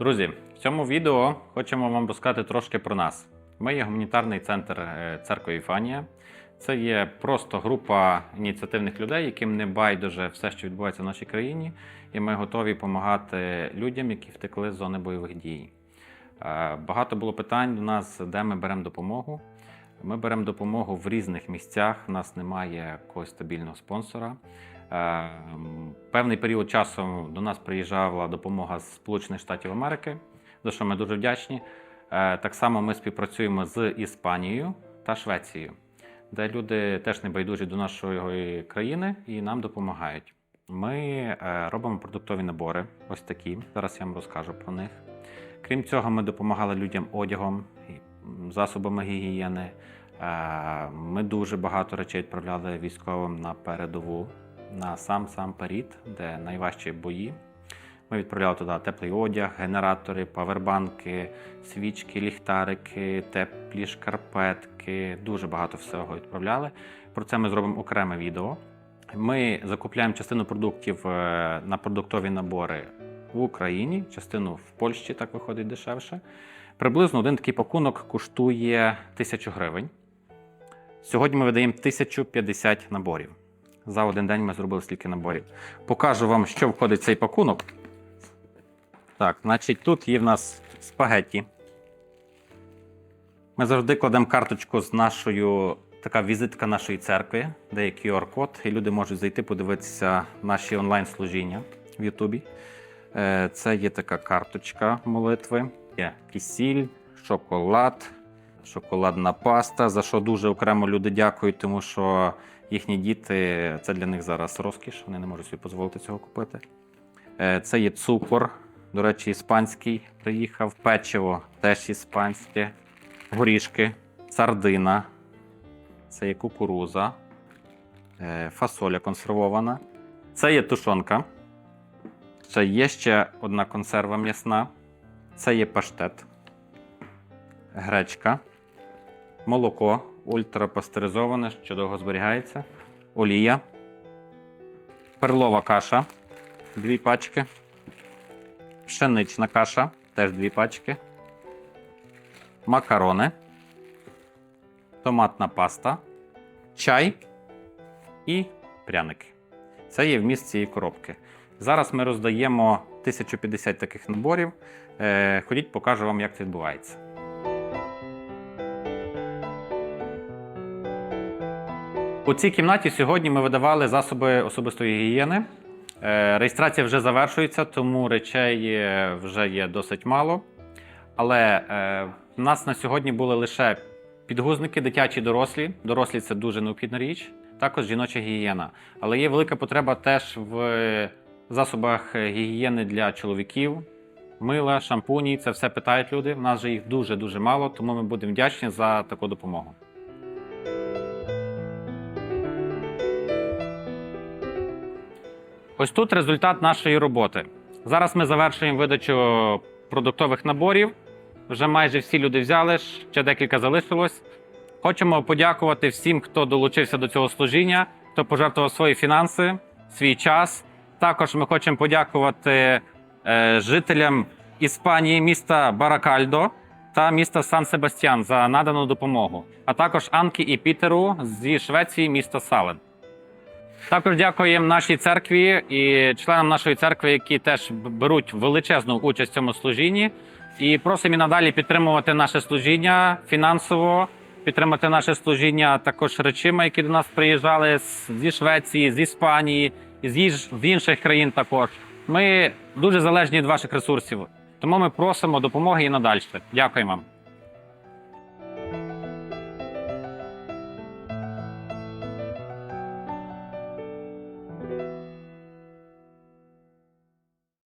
Друзі, в цьому відео хочемо вам розказати трошки про нас. Ми є гуманітарний центр е, церкви Іфанія. Це є просто група ініціативних людей, яким не байдуже все, що відбувається в нашій країні, і ми готові допомагати людям, які втекли з зони бойових дій. Е, Багато було питань до нас, де ми беремо допомогу. Ми беремо допомогу в різних місцях. У нас немає якогось стабільного спонсора. Е, м, Певний період часу до нас приїжджала допомога з Сполучених Штатів Америки, за що ми дуже вдячні. Е, Так само ми співпрацюємо з Іспанією та Швецією, де люди теж не байдужі до нашої країни і нам допомагають. Ми е, робимо продуктові набори, ось такі. Зараз я вам розкажу про них. Крім цього, ми допомагали людям одягом, засобами гігієни. Е, Ми дуже багато речей відправляли військовим на передову, на сам сам перід, де найважчі бої. Ми відправляли туди теплий одяг, генератори, павербанки, свічки, ліхтарики, теплі шкарпетки. Дуже багато всього відправляли. Про це ми зробимо окреме відео. Ми закупляємо частину продуктів е, на продуктові набори в Україні, частину в Польщі, так виходить дешевше. Приблизно один такий пакунок коштує 1000 гривень. Сьогодні ми видаємо 1050 наборів. За один день ми зробили стільки наборів. Покажу вам, що входить в цей пакунок. Так, значить, тут є в нас спагетті. Ми завжди кладемо карточку з нашою, така візитка нашої церкви, де є QR-код, і люди можуть зайти подивитися наші онлайн-служіння в Ютубі. Е, Це є така карточка молитви. Є кисіль, шоколад, шоколадна паста, за що дуже окремо люди дякують, тому що їхні діти це для них зараз розкіш, вони не можуть собі дозволити цього купити. Е, Це є цукор, до речі, іспанський приїхав, печиво теж іспанське, горішки, сардина, це є кукуруза, е, фасоля консервована. Це є тушонка. Ще є ще одна консерва м'ясна. Це є паштет, гречка, молоко ультрапастеризоване, що довго зберігається, олія, перлова каша, дві пачки, пшенична каша, теж дві пачки, макарони, томатна паста, чай. І пряники. Це є вміст цієї коробки. Зараз ми роздаємо 1050 таких наборів. Е, Ходіть, покажу вам, як це відбувається. У цій кімнаті сьогодні ми видавали засоби особистої гігієни. Е, Реєстрація вже завершується, тому речей е, вже є досить мало. Але е, в нас на сьогодні були лише підгузники, дитячі дорослі. Дорослі це дуже необхідна річ. Також жіноча гігієна. Але є велика потреба теж в засобах гігієни для чоловіків. Мила, шампуні це все питають люди. У нас же їх дуже дуже мало, тому ми будемо вдячні за таку допомогу. Ось тут результат нашої роботи. Зараз ми завершуємо видачу продуктових наборів. Вже майже всі люди взяли, ще декілька залишилось. Хочемо подякувати всім, хто долучився до цього служіння, хто пожертвував свої фінанси, свій час. Також ми хочемо подякувати е, жителям Іспанії, міста Баракальдо та міста Сан Себастьян за надану допомогу, а також Анкі і Пітеру зі Швеції, міста Сален. Також дякуємо нашій церкві і членам нашої церкви, які теж беруть величезну участь в цьому служінні. І просимо і надалі підтримувати наше служіння фінансово, підтримати наше служіння також речима, які до нас приїжджали зі Швеції, з Іспанії, і з інших країн також. Ми дуже залежні від ваших ресурсів, тому ми просимо допомоги і надалі. Дякуємо вам.